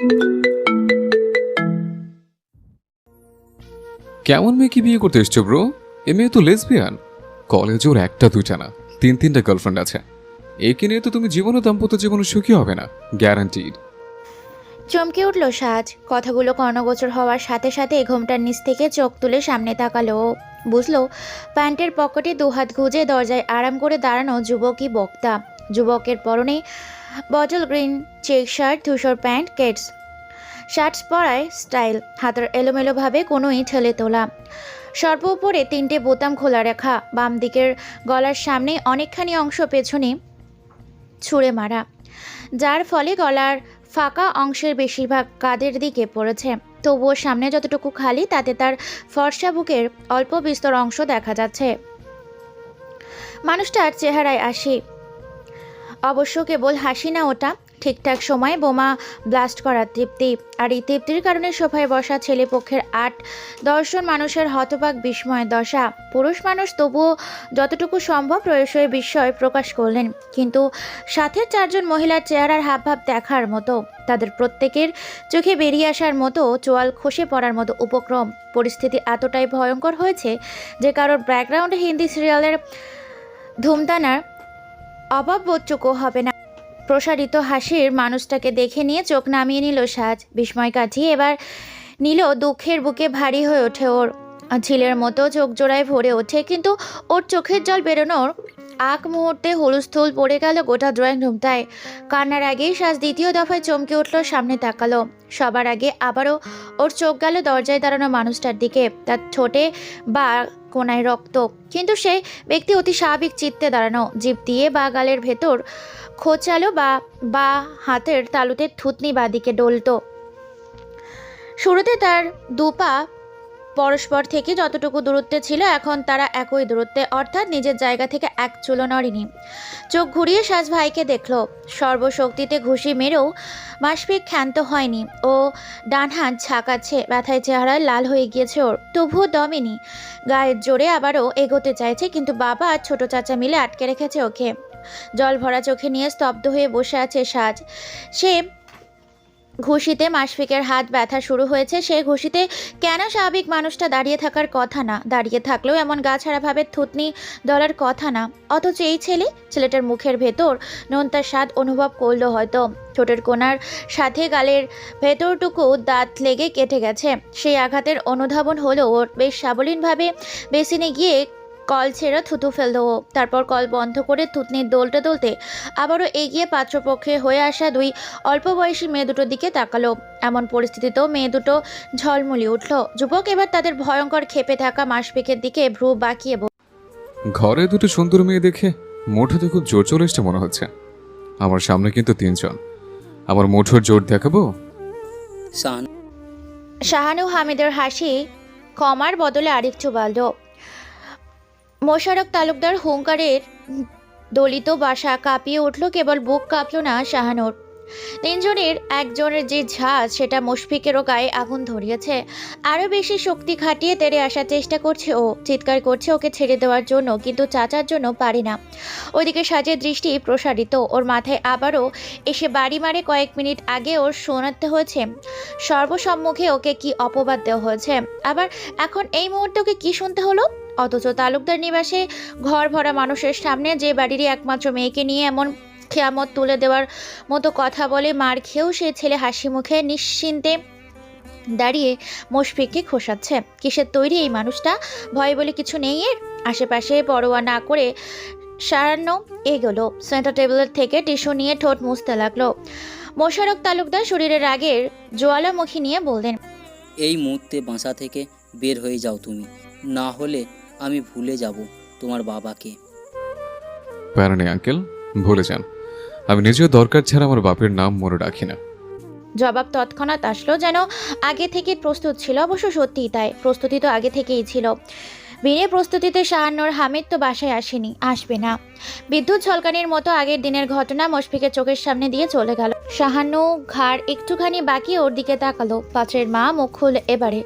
কেমন মেয়েকে বিয়ে করতে এসছো ব্রো এ মেয়ে তো লেসবিয়ান কলেজ ওর একটা, দুইটা না, তিন, তিনটা গার্লফ্রেন্ড আছে। একে নিয়ে তো তুমি জীবনে দাম্পত্য জীবনে সুখী হবে না গ্যারান্টিড চমকে উঠল সাজ। কথাগুলো কর্ণগোচর হওয়ার সাথে সাথে ঘোমটার নিচ থেকে চোখ তুলে সামনে তাকালো। বুঝলো, প্যান্টের পকেটে দুহাত গুজে দরজায় আরাম করে দাঁড়ানো যুবকই বক্তা। যুবকের পরনে বটল গ্রিন চেক শার্ট ধূসর প্যান্ট কেটস শার্টস পরায় স্টাইল হাতের এলোমেলোভাবে কোনোই ঠেলে তোলা। সর্ব উপরে তিনটে বোতাম খোলা রাখা, বাম দিকের গলার সামনে অনেকখানি অংশ পেছনে ছুঁড়ে মারা। যার ফলে গলার ফাঁকা অংশের বেশিরভাগ কাদের দিকে পড়েছে। তবুও সামনে যতটুকু খালি, তাতে তার ফর্সা বুকের অল্প বিস্তর অংশ দেখা যাচ্ছে। মানুষটার চেহারায় আসি। অবশ্য কেবল হাসি না, ওটা ঠিকঠাক সময়ে বোমা ব্লাস্ট করার তৃপ্তি। আর এই তৃপ্তির কারণে সোফায় বসা ছেলেপক্ষের আট দশজন মানুষের হতবাক বিস্ময় দশা। পুরুষ মানুষ তবুও যতটুকু সম্ভব রয়েছে বিস্ময় প্রকাশ করলেন। কিন্তু সাথে চারজন মহিলার চেহারার হাবভাব দেখার মতো, তাদের প্রত্যেকের চোখে বেরিয়ে আসার মতো চোয়াল খসে পড়ার মতো উপক্রম। পরিস্থিতি এতটাই ভয়ঙ্কর হয়েছে যে কারোর ব্যাকগ্রাউন্ডে হিন্দি সিরিয়ালের ধুমদানার অভাববোধটুকু হবে না। প্রসারিত হাসির মানুষটাকে দেখে নিয়ে চোখ নামিয়ে নিল সাজ। বিস্ময় কাটিয়ে এবার নিল দুঃখের বুকে ভারী হয়ে ওঠে ওর। ঝিলের মতো চোখ জোড়ায় ভরে ওঠে, কিন্তু ওর চোখের জল বেরোনোর আগ মুহূর্তে হুলস্থুল পড়ে গেল গোটা ড্রয়িং রুমটায় কান্নার আগেই সাজ দ্বিতীয় দফায় চমকে উঠল, সামনে তাকালো। সবার আগে আবারও ওর চোখ গেল দরজায় দাঁড়ানো মানুষটার দিকে। তার ঠোঁটে বা কোনায় রক্ত। কিন্তু সেই ব্যক্তি অতি স্বাভাবিক চিত্তে দাঁড়ানো। জিভ দিয়ে বা গালের ভেতর খোঁচালো বা বা হাতের তালুতে থুতনি বাদিকে ডলত। শুরুতে তার দুপা পরস্পর থেকে যতটুকু দূরত্বে ছিল, এখন তারা একই দূরত্বে, অর্থাৎ নিজের জায়গা থেকে এক চুলো নড়েনি। চোখ ঘুরিয়ে সাজ ভাইকে দেখল। সর্বশক্তিতে ঘুষি মেরেও মাসপিক ক্ষান্ত হয়নি ও ডান হাত ঝাঁকাচ্ছে, ব্যথায় চেহারায় লাল হয়ে গিয়েছে ওর। তবুও দমেনি। গায়ের জোরে আবারও এগোতে চাইছে, কিন্তু বাবা আর ছোট চাচা মিলে আটকে রেখেছে ওকে। জল ভরা চোখে নিয়ে স্তব্ধ হয়ে বসে আছে সাজ। সে ঘুষিতে মাসফিকের হাত ব্যথা শুরু হয়েছে, সে ঘুষিতে কেন স্বাভাবিক মানুষটা দাঁড়িয়ে থাকার কথা না? দাঁড়িয়ে থাকলেও এমন গা ছাড়াভাবে থুতনি দলার কথা না। অথচ এই ছেলে, ছেলেটার মুখের ভেতর নোনতার স্বাদ অনুভব করল হয়তো। ঠোঁটের কোনার সাথে গালের ভেতরটুকু দাঁত লেগে কেটে গেছে। সেই আঘাতের অনুধাবন হলো ওর। বেশ সাবলীনভাবে বেসিনে গিয়ে কল ছেড়ে থুতু ফেল দেবো তারপর কল বন্ধ করে থুতনির দোলতে দোলতে আবারও এগিয়ে পাত্রপক্ষে হয়ে আসা দুই অল্প বয়সী মেয়ে দুটোর দিকে তাকালো। এমন পরিস্থিতিতেও মেয়ে দুটো ঝলমলি উঠল। যুবক এবার তাদের ভয়ঙ্কর খেপে থাকা মাসপিকের দিকে ভ্রু বাঁকিয়ে বলল, ঘরে দুটো সুন্দর মেয়ে দেখে মুঠোতে খুব জোর চলে এসছে মনে হচ্ছে। আমার সামনে কিন্তু তিনজন। আমার মুঠোর জোর দেখাবো? শাহান শাহানু হামিদের হাসি কমার বদলে আরেকটু বাড়ল। মোশারক তালুকদার হুঙ্কারের দলিত বাসা কাঁপিয়ে উঠল, কেবল বুক কাঁপল না শাহানুর। তিনজনের, একজনের যে ঝাঁজ, সেটা মুশফিকেরও গায়ে আগুন ধরিয়েছে। আরও বেশি শক্তি খাটিয়ে তেড়ে আসার চেষ্টা করছে ও, চিৎকার করছে ওকে ছেড়ে দেওয়ার জন্য, কিন্তু চাচার জন্য পারে না। ওইদিকে সাজের দৃষ্টি প্রসারিত, ওর মাথায় আবারও এসে বাড়ি মারে কয়েক মিনিট আগে ওর শোনাতে হয়েছে। সর্বসম্মুখে ওকে কি অপবাদ দেওয়া হয়েছে? আবার এখন এই মুহূর্তে ওকে কি শুনতে হলো? অথচ তালুকদার নিবাসে ঘর ভরা মানুষের সামনে যে বাড়িরই একমাত্র মেয়েকে নিয়ে এমন খেয়ামত তুলে দেওয়ার মতো কথা বলে, মার খেয়েও সে ছেলে হাসি মুখে নিশ্চিন্তে দাঁড়িয়ে মুশফিককে খোসাচ্ছে। কিসের তৈরি এই মানুষটা? ভয় বলে কিছু নেই এর? আশেপাশে পরোয়া না করে সারান্ন এগোলো। সেন্টার টেবিলের থেকে টিস্যু নিয়ে ঠোঁট মুছতে লাগল। মোশারক তালুকদার শরীরের রাগের জোয়ালামুখী নিয়ে বললেন, এই মুহূর্তে বাসা থেকে বের হয়ে যাও তুমি। না হলে আমি ভুলে যাব তোমার বাবাকে। প্যারা নেই আঙ্কেল। ভুলে যান। আমি নিজেও দরকার ছাড়া আমার বাপের নাম মনে রাখি না। জবাব তৎক্ষণাৎ আসলো যেন আগে থেকে প্রস্তুত ছিল অবশ্য সত্যিই তাই। প্রস্তুতি তো আগে থেকেই ছিল। বিনে প্রস্তুতিতে শাহান্নর হামিদ তো বাসায় আসেনি আসবে না। বিদ্যুৎ ঝলকানির মতো আগের দিনের ঘটনা মুশফিকের চোখের সামনে দিয়ে চলে গেল। শাহান্নু ঘাড় একটুখানি বাকি ওর দিকে তাকালো। পাত্রের মা মুখ খুল এবারে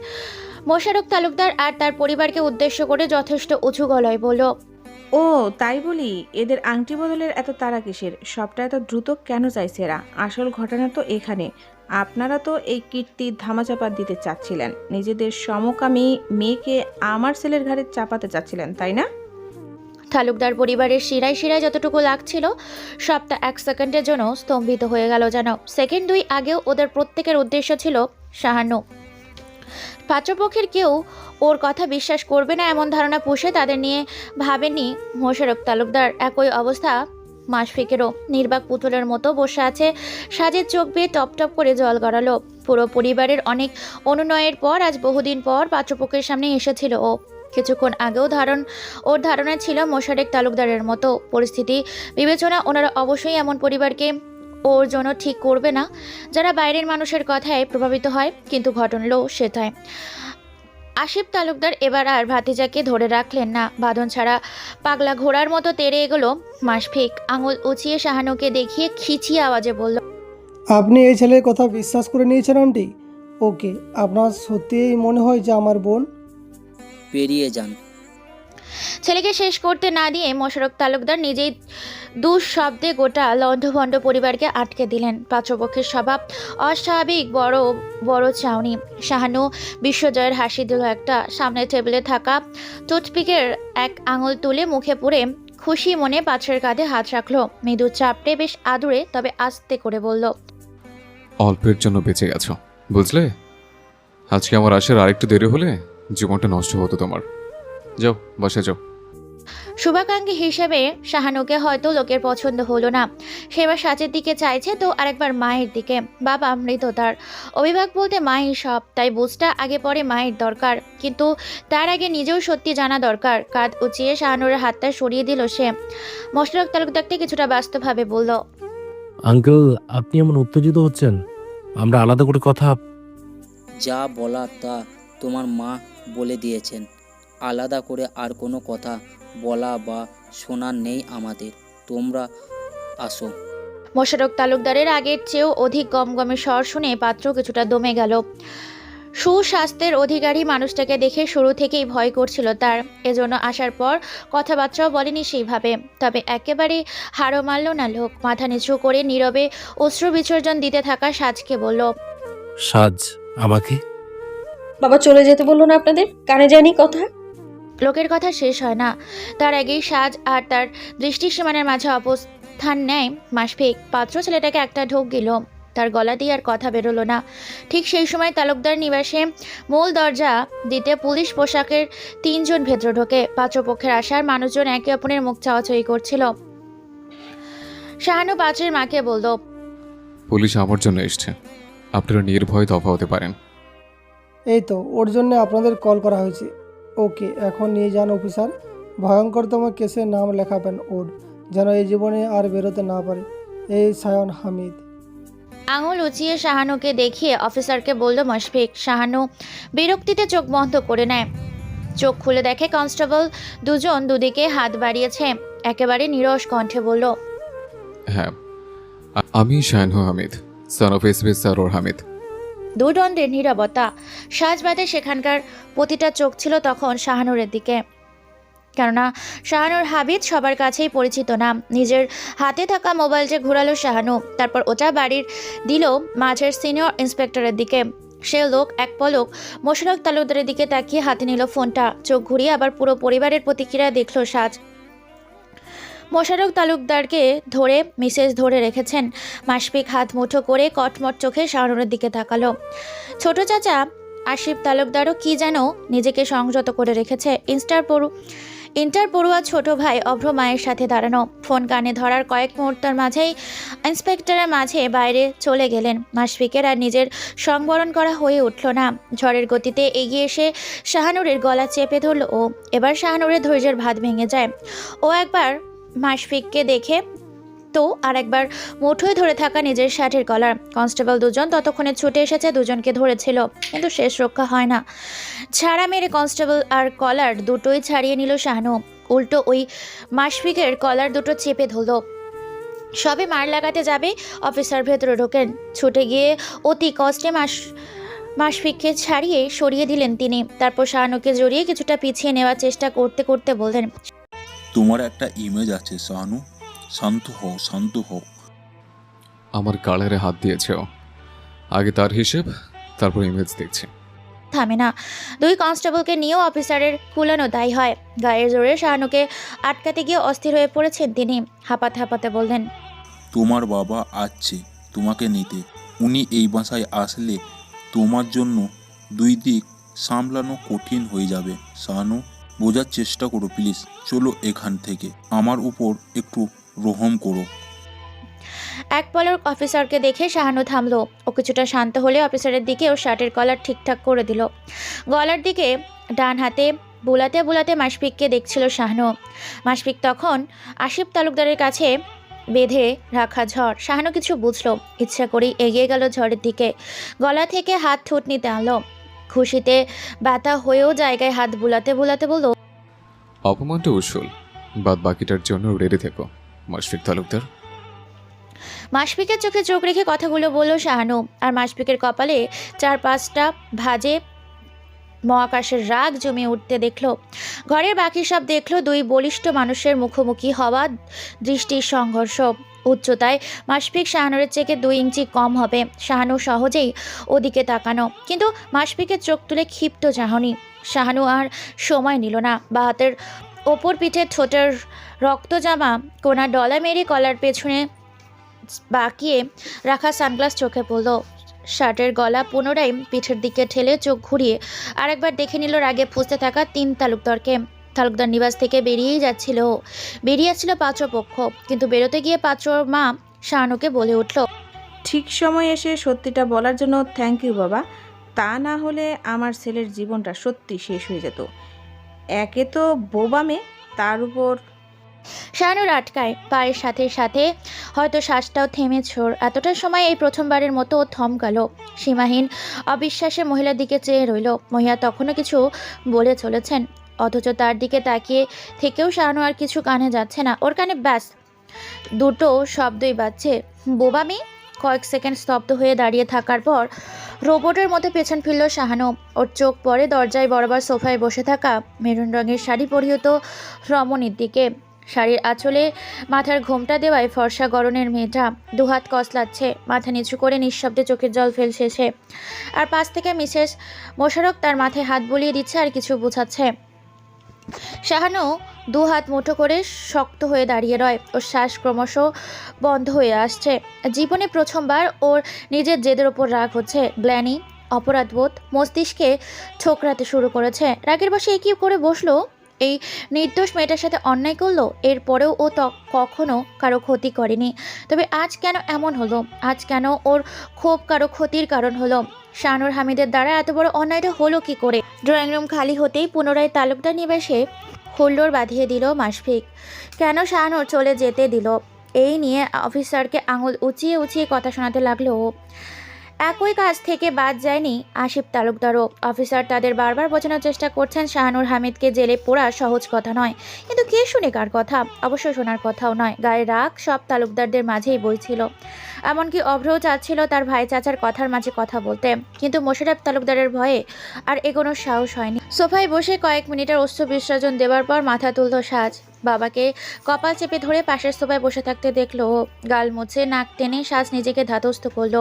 মোশারক তালুকদার আর তার পরিবারকে উদ্দেশ্য করে যথেষ্ট উঁচু গলায় বলল ও তাই বলি এদের আংটি বদলের এত তারা কিসের? সবটা এত দ্রুত কেন চাইছে এরা? আসল ঘটনা তো এখানে। আপনারা তো এই কীর্তির ধামাচাপা দিতে চাচ্ছিলেন। নিজেদের সমকামী মেয়েকে আমার ছেলের ঘাড়ে চাপাতে চাচ্ছিলেন তাই না? তালুকদার পরিবারের শিরায় শিরায় যতটুকু লাগছিল সবটা এক সেকেন্ডের জন্য স্তম্ভিত হয়ে গেল যেন। সেকেন্ড দুই আগেও ওদের প্রত্যেকের উদ্দেশ্য ছিল সাহান্য পাত্রপক্ষের কেউ ওর কথা বিশ্বাস করবে না এমন ধারণা পুষে তাদের নিয়ে ভাবেনি মোশারফ তালুকদার। একই অবস্থা মাসফিকেরও নির্বাক পুতুলের মতো বসে আছে, সাজের চোখ বেয়ে টপ টপ করে জল গড়ালো। পুরো পরিবারের অনেক অনুনয়ের পর আজ বহুদিন পর পাত্রপক্ষের সামনে এসেছিল ও। কিছুক্ষণ আগেও ধারণ, ওর ধারণা ছিল মোশারেক তালুকদারের মতো। পরিস্থিতি, বিবেচনা, ওনারা অবশ্যই এমন পরিবারকে ওর জন্য ঠিক করবে না। যারা বাইরের মানুষের কথায় প্রভাবিত হয় কিন্তু ঘটনলো সেটাই আশিফ তালুকদার এবার আর ভাতিজাকে ধরে রাখলেন না। বাঁধন ছাড়া পাগলা ঘোড়ার মতো তেড়ে এগোলো মাসফিক। আঙুল উঁচিয়ে শাহানুকে দেখিয়ে খিচিয়ে আওয়াজে বলল আপনি এই ছেলের কথা বিশ্বাস করে নিয়েছেন আন্টি? ওকে আপনার সত্যিই মনে হয় যে আমার বোন? পেরিয়ে যান। ছেলেকে শেষ করতে না দিয়ে মোশারক তালুকদার নিজেই দুঃশব্দে গোটা লণ্ডভণ্ড পরিবারকে আটকে দিলেন। পাত্রপক্ষের স্বভাব অস্বাভাবিক, বড় বড় চাউনি। শাহানু বিশ্বজয়ের হাসি দিল একটা। সামনের টেবিলে থাকা টুথপিকের এক আঙুল তুলে মুখে পুরে খুশি মনে পাত্রের কাঁধে হাত রাখল। মৃদু চাপড়ে বেশ আদুরে, তবে আস্তে করে বলল, অল্পের জন্য বেঁচে গেছো, বুঝলে? আজকে আমার আসার আরেকটু দেরি হলে জীবনটা নষ্ট হতো তোমার। যাও বসে যাও। শুভাকাঙ্ক্ষী হিসেবে শাহানুকে হয়তো লোকের পছন্দ হলো না। সেবার সাজের দিকে চাইছে তো আরেকবার মায়ের দিকে। বাবা মৃত তার। অভিভাবক বলতে মাই সব তাই বুঝটা আগে পরে মায়ের দরকার। কিন্তু তার আগে নিজেও সত্যি জানা দরকার। কাঁধ উঁচিয়ে শাহানুরের হাতটা সরিয়ে দিল সে। মশরক তালুকদারকে কিছুটা বাস্তবভাবে বলল আঙ্কেল আপনি এমন উত্তেজিত হচ্ছেন? আমরা আলাদা করে কথা যা বলা তা তোমার মা বলে দিয়েছেন। আলাদা করে আর কোনো কথা বলা বা শোনার নেই আমাদের। তোমরা আসো। মোশারক তালুকদারের আগের চেয়েও অধিক গমগমে স্বর শুনে পাত্র কিছুটা দমে গেল। সুস্বাস্থ্যের অধিকারী মানুষটাকে দেখে শুরু থেকেই ভয় করছিল তার। এজন্য আসার পর কথাবার্তাও বলেনি সেইভাবে। তবে একেবারে হারও মারল না লোক। মাথা নিচু করে নীরবে অশ্রু বিসর্জন দিতে থাকা সাজকে বলল সাজ আমাকে? বাবা চলে যেতে বলল না আপনাদের? কানে যায়নি কথা? লোকের কথা শেষ হয় না। তার আগেই সাজ আর তার দৃষ্টিসীমানের মাঝে অবস্থান নেয় মাসফিক। পাত্র ছেলেটাকে একটা ঢোক গেল তার গলা দিয়ে আর কথা বেরোলো না। ঠিক সেই সময় তালুকদার নিবাসে মূল দরজা দিতে পুলিশ পোশাকের তিনজন ভেতর ঢোকে। পাত্রপক্ষের আসার মানুষজন একে অপরের মুখ চাওয়াচাই করছিল। শাহানু পাত্রের মাকে বলল পুলিশ আমার জন্য এসছে। আপনারা নির্ভয় দফা হতে পারেন। এই তো ওর জন্য আপনাদের কল করা হয়েছে। ওকে এখন নিয়ে যান অফিসার। ভয়ঙ্করতম কেসে নাম লেখাবেন ওর যেন এই জীবনে আর বেরোতে না পারে। এই সায়ন হামিদ। আঙুল উঁচিয়ে শাহানুকে দেখিয়ে অফিসারকে বলল মশফিক শাহানু বিরক্তিতে চোখ বন্ধ করে নেয়। চোখ খুলে দেখে কনস্টেবল দুজন দুদিকে হাত বাড়িয়েছে। একেবারে নিরস কণ্ঠে বলল হ্যাঁ আমি Shahanu Hamid son of S B সারোর Hamid দুদণ্ডের নীরবতা। সাজবাদে সেখানকার প্রতিটা চোখ ছিল তখন শাহানুরের দিকে। কেননা শাহানুর হাবিদ সবার কাছেই পরিচিত নাম নিজের হাতে থাকা মোবাইল যে ঘোরালো শাহানু, তারপর ওটা বাড়ির দিল মাঝের সিনিয়র ইন্সপেক্টরের দিকে। সে লোক, এক পলক মোশারক তালুকদারের দিকে তাকিয়ে হাতে নিল ফোনটা। চোখ ঘুরিয়ে আবার পুরো পরিবারের প্রতিক্রিয়া দেখল সাজ। মোশারক তালুকদারকে ধরে, মিসেস ধরে রেখেছেন। মাসপিক হাত মুঠো করে কটমট চোখে শাহনুরের দিকে তাকালো। ছোট চাচা আশিফ তালুকদারও কি যেন নিজেকে সংযত করে রেখেছে। ইনস্টার পড়ু, ইন্টার পড়ুয়া ছোট ভাই অভ্র মায়ের সাথে দাঁড়ানো। ফোন কানে ধরার কয়েক মুহূর্তের মাঝেই ইন্সপেক্টরের মাঝে বাইরে চলে গেলেন। মাসফিকের আর নিজের সংবরণ করা হয়ে উঠল না। ঝড়ের গতিতে এগিয়ে এসে শাহানুরের গলা চেপে ধরল ও, এবার শাহানুরের ধৈর্যের ভাত ভেঙে যায়। ও একবার মাসফিককে দেখে তো আর একবার মুঠোয় ধরে থাকা নিজের শার্টের কলার কনস্টেবল দুজন ততক্ষণে ছুটে এসেছে, দুজনকে ধরেছিল, কিন্তু শেষ রক্ষা হয় না। ছাড়া মেরে কনস্টেবল আর কলার দুটোই ছাড়িয়ে নিল শাহানু। উল্টো ওই মাসফিকের কলার দুটো চেপে ধরল। সবে মার লাগাতে যাবে, অফিসার ভেতরে ঢোকেন। ছুটে গিয়ে অতি কষ্টে মাস মাসফিককে ছাড়িয়ে সরিয়ে দিলেন তিনি। তারপর শাহানুকে জড়িয়ে কিছুটা পিছিয়ে নেওয়ার চেষ্টা করতে করতে বললেন তোমার একটা ইমেজ আছে শাহানু শান্ত হও শান্ত হও। আমার গাড়ারে হাত দিয়েছে ও আগে তার হিসেব তারপর ইমেজ দেখছি। থামে না। দুই কনস্টেবলকে নিয়েও অফিসারের কুলানো দায়ী হয়। গায়ের জোরে শাহানুকে আটকাতে গিয়ে অস্থির হয়ে পড়েছেন তিনি। হাঁপাতে হাঁপাতে বললেন তোমার বাবা আসছে তোমাকে নিতে। উনি এই বাসায় আসলে তোমার জন্য দুই দিক সামলানো কঠিন হয়ে যাবে শাহানু বোঝার চেষ্টা করো, প্লিজ। চলো এখান থেকে। আমার উপর একটু রহম করো। এক পলক অফিসারকে দেখে শাহানু থামলো। ও কিছুটা শান্ত হলে অফিসারের দিকে ও শার্টের কলার ঠিকঠাক করে দিল। গলার দিকে, ডান হাতে, বুলাতে বুলাতে মাসপিককে দেখছিল শাহানু। মাসপিক তখন আশিফ তালুকদারের কাছে বেঁধে রাখা ঝড়। শাহানু কিছু বুঝলো। ইচ্ছা করেই এগিয়ে গেল ঝড়ের দিকে। গলা থেকে হাত থুতনিতে আনলো। খুশিতে ব্যথা হয়েও জায়গায় হাত বুলাতে বুলাতে বলল অপমানটা উসুল। বাদ বাকিটার জন্য রেডি থেকো মাসফিক তালুকদার। মাসপিকের চোখে চোখ রেখে কথাগুলো বলল শাহানু। আর মাসফিকের কপালে চার পাঁচটা ভাজে মহাকাশের রাগ জমে উঠতে দেখল। ঘরের বাকি সব দেখল দুই বলিষ্ঠ মানুষের মুখোমুখি হওয়া দৃষ্টির সংঘর্ষ। উচ্চতায় মাসপিক শাহানুরের চেয়ে দুই ইঞ্চি কম হবে। শাহানু সহজেই ওদিকে তাকানো। কিন্তু মাসপিকের চোখ তুলে ক্ষিপ্ত চাহনি শাহানু আর সময় নিল না। বা হাতের ওপর পিঠে ঠোঁটের রক্তজামা কোনা ডলা মেরে কলার পেছনে বাকিয়ে রাখা সানগ্লাস চোখে পড়ল। শার্টের গলা পুনরায় পিঠের দিকে ঠেলে চোখ ঘুরিয়ে আরেকবার দেখে নিল রাগে ফুসতে থাকা তিন তালুকদারকে। তালুকদার নিবাস থেকে বেরিয়েই যাচ্ছিল। ও। বেরিয়েছিল পাত্রপক্ষ কিন্তু বেরোতে গিয়ে পাত্রর মা শাহানুকে বলে উঠল ঠিক সময় এসে সত্যিটা বলার জন্য থ্যাংক ইউ বাবা। তা না হলে আমার ছেলের জীবনটা সত্যি শেষ হয়ে যেত। একে তো বোবা মেয়ে তার উপর শাহানুর আটকায়। পায়ের সাথে সাথে হয়তো শ্বাসটাও থেমে ছোর এতটা সময় এই প্রথমবারের মতো ও থমকালো। সীমাহীন অবিশ্বাসে মহিলার দিকে চেয়ে রইল। মহিলা তখনও কিছু বলে চলেছেন। অথচ তার দিকে তাকিয়ে থেকেও শাহানু আর কিছু কানে যাচ্ছে না। ওর কানে ব্যাস, দুটো শব্দই বাজছে। বোবা মেয়ে, কয়েক সেকেন্ড স্তব্ধ হয়ে দাঁড়িয়ে থাকার পর রোবটের মধ্যে পেছন ফিরল শাহানু। ওর চোখ পড়ে দরজায় বরাবর সোফায় বসে থাকা মেরুন রঙের শাড়ি পরিহিত রমণীর দিকে। শাড়ির আঁচলে মাথার ঘোমটা দেওয়ায় ফর্সা গরনের মেয়েটা দুহাত কসলাচ্ছে, মাথা নিচু করে নিঃশব্দে চোখের জল ফেলছে আর পাশ থেকে মিসেস মোশারক তার মাথায় হাত বুলিয়ে দিচ্ছে আর কিছু বোঝাচ্ছে। শাহানু দু হাত মুঠো করে শক্ত হয়ে দাঁড়িয়ে রয় ওর শ্বাস ক্রমশ বন্ধ হয়ে আসছে। জীবনে প্রথমবার ওর নিজের জেদের ওপর রাগ হচ্ছে। গ্ল্যানি, অপরাধবোধ, মস্তিষ্কে ছোকরাতে শুরু করেছে। রাগের বসে এ কী করে বসল? এই নির্দোষ মেয়েটার সাথে অন্যায় করল? এরপরেও ও ত কখনো কারও ক্ষতি করেনি। তবে আজ কেন এমন হলো? আজ কেন ওর ক্ষোভ কারও ক্ষতির কারণ হলো? শাহানুর হামিদের দ্বারা এত বড় অন্যায়টা হলো কি করে? ড্রয়িং রুম খালি হতেই পুনরায় তালুকদার নিবেশে হুল্লোড় বাঁধিয়ে দিল মাসফিক। কেন শাহানুর চলে যেতে দিল? এই নিয়ে অফিসারকে আঙুল উঁচিয়ে উঁচিয়ে কথা শোনাতে লাগল একই কাজ থেকে বাদ যায়নি আসিফ তালুকদারও। অফিসার তাদের বারবার বোঝানোর চেষ্টা করছেন শাহানুর হামিদকে জেলে পোড়া সহজ কথা নয়। কিন্তু কে শুনে কার কথা? অবশ্য শোনার কথাও নয়। গায়ে রাগ সব তালুকদারদের মাঝেই বইছিল এমনকি অভ্রও চাচ্ছিল তার ভাই চাচার কথার মাঝে কথা বলতে। কিন্তু মোশারফ তালুকদারের ভয়ে আর এগোনোর সাহস হয়নি। সোফায় বসে কয়েক মিনিটের অস্ত্র বিসর্জন দেওয়ার পর মাথা তুলল সাজ। বাবাকে কপাল চেপে ধরে পাশের সোফায় বসে থাকতে দেখল, গাল মুছে নাক টেনে শ্বাস নিজেকে ধাতস্থ করল।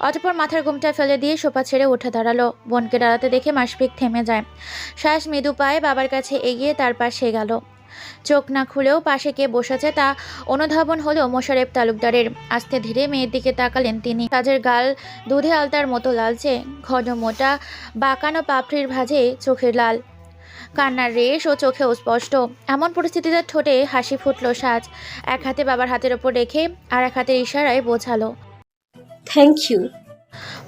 অতপর মাথার ঘুমটা ফেলে দিয়ে সোফা ছেড়ে উঠে দাঁড়াল। বোনকে দাঁড়াতে দেখে মাসপিক থেমে যায়। শ্বাস মৃদু পায়ে বাবার কাছে এগিয়ে তার পাশে গেল। চোখ না খুলেও পাশে কে বসেছে তা অনুধাবন হলো মোশারেফ তালুকদারের। আস্তে ধীরে মেয়ের দিকে তাকালেন তিনি। কাজের গাল দুধে আলতার মতো লালচে, ঘন মোটা, বাঁকানো পাপড়ির ভাঁজে চোখের লাল। কান্নার রেশ ও চোখে স্পষ্ট। এমন পরিস্থিতিতে ঠোঁটে হাসি ফুটলো সাজ। এক হাতে বাবার হাতের ওপর রেখে আর এক হাতের ইশারায় বোঝালো। থ্যাংক ইউ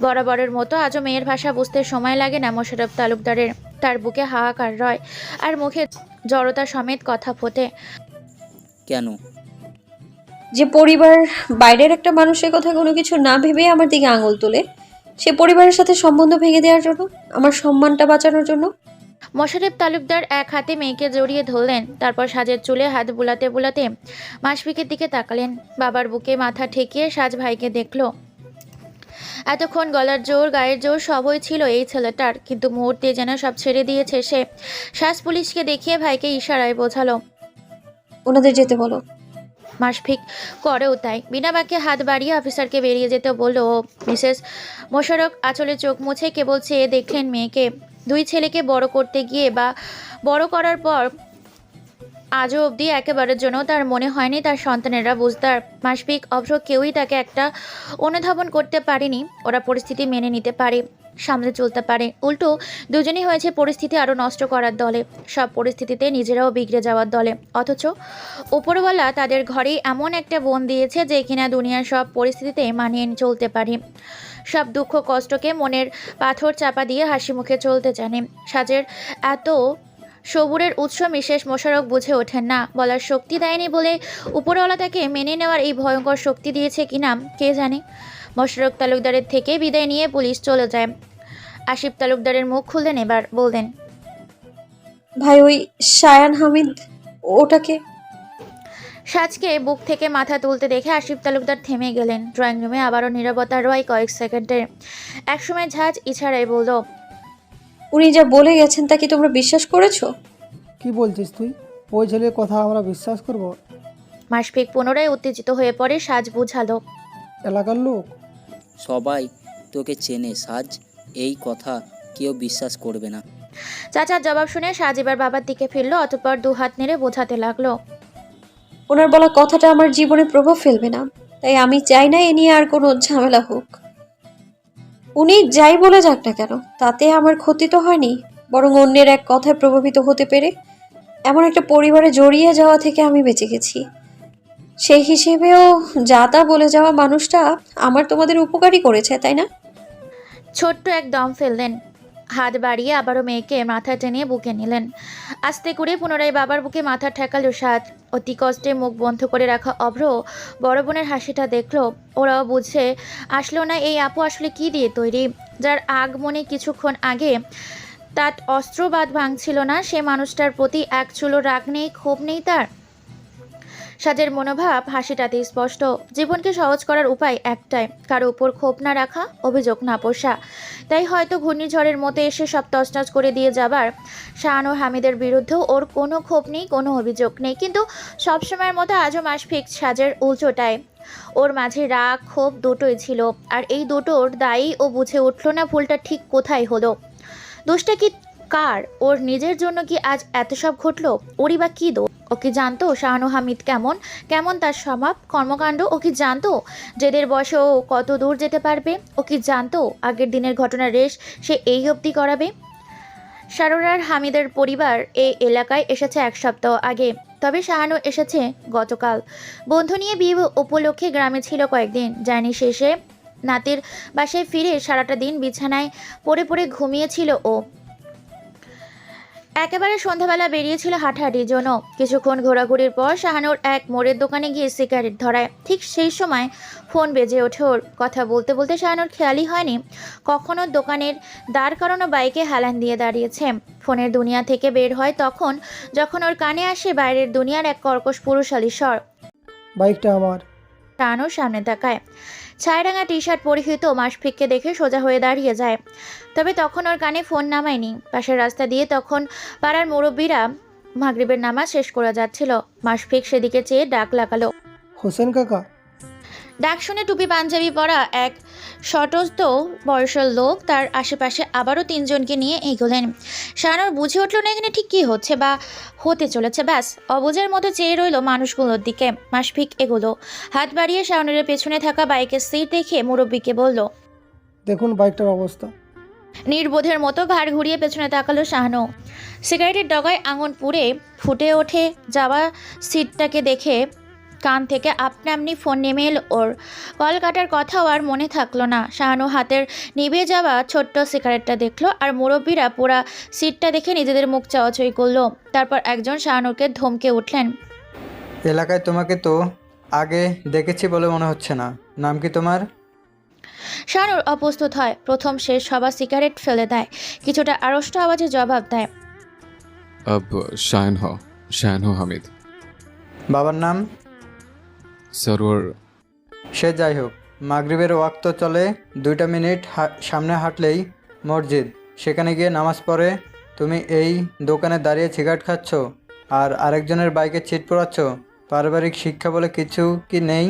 বরাবরের মতো আজও মেয়ের ভাষা বুঝতে সময় লাগে না মোশারফ তালুকদারের। তার বুকে হাহাকার রয় আর মুখে জড়তা সমেত কথা ফোটে। কেন? যে পরিবার বাইরের একটা মানুষের কথা কোনো কিছু না ভেবে আমার দিকে আঙুল তোলে সে পরিবারের সাথে সম্বন্ধ ভেঙে দেওয়ার জন্য আমার সম্মানটা বাঁচানোর জন্য মোশারেফ তালুকদার এক হাতে মেয়েকে জড়িয়ে ধরলেন তারপর সাজের চুলে হাত বুলাতে বুলাতে মাসফিকের দিকে তাকালেন। বাবার বুকে মাথা ঠেকিয়ে সাজ ভাইকে দেখল। এতক্ষণ গলার জোর গায়ের জোর সবই ছিল এই ছেলেটার কিন্তু মুহূর্তে যেন সব ছেড়ে দিয়েছে সে। শ্বাস পুলিশকে দেখিয়ে ভাইকে ইশারায় বোঝালো। ওনাদের যেতে বলো। মাসফিক করেও তাই। বিনা বাক্যে হাত বাড়িয়ে অফিসারকে বেরিয়ে যেতে বলল মিসেস মোশারক আঁচলে চোখ মুছে কেবল চেয়ে দেখলেন মেয়েকে। দুই ছেলেকে বড় করতে গিয়ে বা বড় করার পর আজও অবধি একেবারের জন্য তার মনে হয়নি তার সন্তানেরা বুঝতার মাসফিক অবশ্য কেউই তাকে একটা অনুধাবন করতে পারেনি, ওরা পরিস্থিতি মেনে নিতে পারে সামনে চলতে পারে। উল্টো, দুজনেই হয়েছে পরিস্থিতি আরও নষ্ট করার দলে। সব পরিস্থিতিতে নিজেরাও বিগড়ে যাওয়ার দলে। অথচ ওপরওয়ালা তাদের ঘরে এমন একটা বোন দিয়েছে যে কিনা দুনিয়ার সব পরিস্থিতিতে মানিয়ে চলতে পারে। সব দুঃখ কষ্টকে মনের পাথর চাপা দিয়ে হাসি মুখে চলতে জানে। সাজের এত সবুরের উৎস মিশেষ মোশারক বুঝে ওঠেন না। বলার শক্তি দেয়নি বলে উপরওয়ালা তাকে মেনে নেওয়ার এই ভয়ঙ্কর শক্তি দিয়েছে কিনা কে জানে? মোশারক তালুকদারের থেকে বিদায় নিয়ে পুলিশ চলে যায়। আসিফ তালুকদারের মুখ খুললেন এবার, বললেন, ভাই, ওই শায়ান হামিদ, ওটাকে সাজকে বুক থেকে মাথা তুলতে দেখে আসিফ তালুকদার থেমে গেলেন। ড্রয়িং রুমে আবারও নিরাপত্তা রয় কয়েক সেকেন্ডের একসময় ঝাঁজ ইছাড়াই বলল উনি যা বলে গেছেন তা কি তোমরা বিশ্বাস করেছ? কি বলছিস তুই? ওই ছেলের কথা আমরা বিশ্বাস করব? মাসফিক পুনরায় উত্তেজিত হয়ে পড়ে সাজ বুঝালো এলাকার লোক? সবাই তোকে চেনে সাজ। এই কথা কেউ বিশ্বাস করবে না। চাচার জবাব শুনে সাজ এবার বাবার দিকে ফিরলো অতঃপর দু হাত নেড়ে বোঝাতে লাগল ওনার বলা কথাটা আমার জীবনে প্রভাব ফেলবে না, তাই আমি চাই না এ নিয়ে আর কোনো ঝামেলা হোক। উনি যাই বলে যাক না কেন, তাতে আমার ক্ষতি তো হয়নি, বরং অন্যের এক কথায় প্রভাবিত হতে পেরে এমন একটা পরিবারে জড়িয়ে যাওয়া থেকে আমি বেঁচে গেছি। সেই হিসেবেও যা তা বলে যাওয়া মানুষটা আমার তোমাদের উপকারই করেছে, তাই না? ছোট্ট এক দম ফেললেন। হাত বাড়িয়ে আবারও মেয়েকে মাথা টেনে বুকে নিলেন। আস্তে করে পুনরায় বাবার বুকে মাথা ঠেকালো সাজ অতি কষ্টে মুখ বন্ধ করে রাখা অভ্র বড় বোনের হাসিটা দেখল। ওরাও বুঝে আসলো না, এই আপু আসলে কি দিয়ে তৈরি? যার আগমনে কিছুক্ষণ আগে তার অস্ত্রবাদ ভাঙছিল না, সে মানুষটার প্রতি এক চুলো রাগ নেই, ক্ষোভ নেই তার। সাজের মনোভাব হাসিটাতে স্পষ্ট। জীবনকে সহজ করার উপায় একটাই, কারও উপর ক্ষোভ না রাখা, অভিযোগ না পোষা। তাই হয়তো ঘূর্ণিঝড়ের মতো এসে সব তছনছ করে দিয়ে যাবার শাহান হামিদের বিরুদ্ধেও ওর কোনো ক্ষোভ নেই, কোনো অভিযোগ নেই। কিন্তু সবসময়ের মতো আজও মাসফিক সাজের উল্টোটায় ওর মাঝে রাগ, ক্ষোভ দুটোই ছিল, আর এই দুটোর দায়ী ও বুঝে উঠল না ভুলটা ঠিক কোথায় হলো। দোষটা কি কার? ওর নিজের জন্য কি আজ এত সব ঘটলো? ওরই বা কী দোষ? ও কি জানতো শাহানু হামিদ কেমন? কেমন তার স্বভাব? কর্মকাণ্ড? ও কি জানতো? যেদের বয়সে ও কত দূর যেতে পারবে? ও কি জানতো? আগের দিনের ঘটনার রেশ সে এই অবধি করাবে? সারোরার হামিদের পরিবার এই এলাকায় এসেছে এক সপ্তাহ আগে। তবে শাহানু এসেছে গতকাল। বন্ধু নিয়ে বিয়ে উপলক্ষে গ্রামে ছিল কয়েকদিন। জার্নি শেষে নাতির বাসায় ফিরে সারাটা দিন বিছানায় পড়ে পড়ে ঘুমিয়েছিল ও। একেবারে সন্ধ্যাবেলা বেরিয়েছিল হাঁটাহাঁটির জন্য। কিছুক্ষণ ঘোরাঘুরির পর শাহানুর এক মোড়ের দোকানে গিয়ে সিগারেট ধরায়। ঠিক সেই সময় ফোন বেজে ওঠে ওর। কথা বলতে বলতে শাহানুর খেয়ালই হয়নি। কখনো দোকানের দাঁড় করানো বাইকে হেলান দিয়ে দাঁড়িয়েছে। ফোনের দুনিয়া থেকে বের হয় তখন যখন ওর কানে আসে বাইরের দুনিয়ার এক কর্কশ পুরুষালী স্বর। বাইকটা আমার। শাহানুর সামনে তাকায়। ছায়রাঙা টি শার্ট পরিহিত মাসফিককে দেখে সোজা হয়ে দাঁড়িয়ে যায়। তবে তখন ওর কানে ফোন নামায়নি। পাশের রাস্তা দিয়ে তখন পাড়ার মুরব্বীরা মাগরিবের নামাজ শেষ করা যাচ্ছিল। মাসফিক সেদিকে চেয়ে ডাক লাগালো, হোসেন কাকা ডাক শুনে টুপি পাঞ্জাবি পরা এক শটস্থ বয়সের লোক তার আশেপাশে আবারও তিনজনকে নিয়ে এগোলেন। শাহানুর বুঝে উঠল না এখানে ঠিক কী হচ্ছে বা হতে চলেছে। ব্যাস অবুজের মতো চেয়ে রইল মানুষগুলোর দিকে। মাসফিক এগোলো। হাত বাড়িয়ে শাহানুরের পেছনে থাকা বাইকের সিট দেখে মুরব্বীকে বলল দেখুন বাইকটার অবস্থা। নির্বোধের মতো ঘাড় ঘুরিয়ে পেছনে তাকালো শাহানো। সিগারেটের ডগায় আঙুন পুড়ে ফুটে ওঠে যাওয়া সিটটাকে দেখে কান থেকে আপনা আপনি ফোন নেমে এল ওর। কল কাটার কথাও আর মনে থাকল না। শাহানু হাতের নিভে যাওয়া ছোট্ট সিগারেটটা দেখল আর মুরব্বীরা পুরা সিটটা দেখে নিজেদের মুখ চাওয়াচই করল। তারপর একজন শাহানুকে ধমকে উঠলেন এলাকায় তোমাকে তো আগে দেখেছি বলে মনে হচ্ছে না। নাম কি তোমার? শাহানুর অপ্রস্তুত হয়। প্রথম সে সবার সিগারেট ফেলে দেয়। কিছুটা আড়ষ্ট আওয়াজে জবাব দেয় আব শায়ন হ হামিদ। বাবার নাম? সরোয়ার। সে যাই হোক, মাগরিবের ওয়াক্ত চলে, দুইটা মিনিট সামনে হাঁটলেই মসজিদ। সেখানে গিয়ে নামাজ পড়ে, তুমি এই দোকানে দাঁড়িয়ে সিগারেট খাচ্ছ? আর আরেকজনের বাইকে ছিট পড়াচ্ছ পারিবারিক শিক্ষা বলে কিছু কি নেই?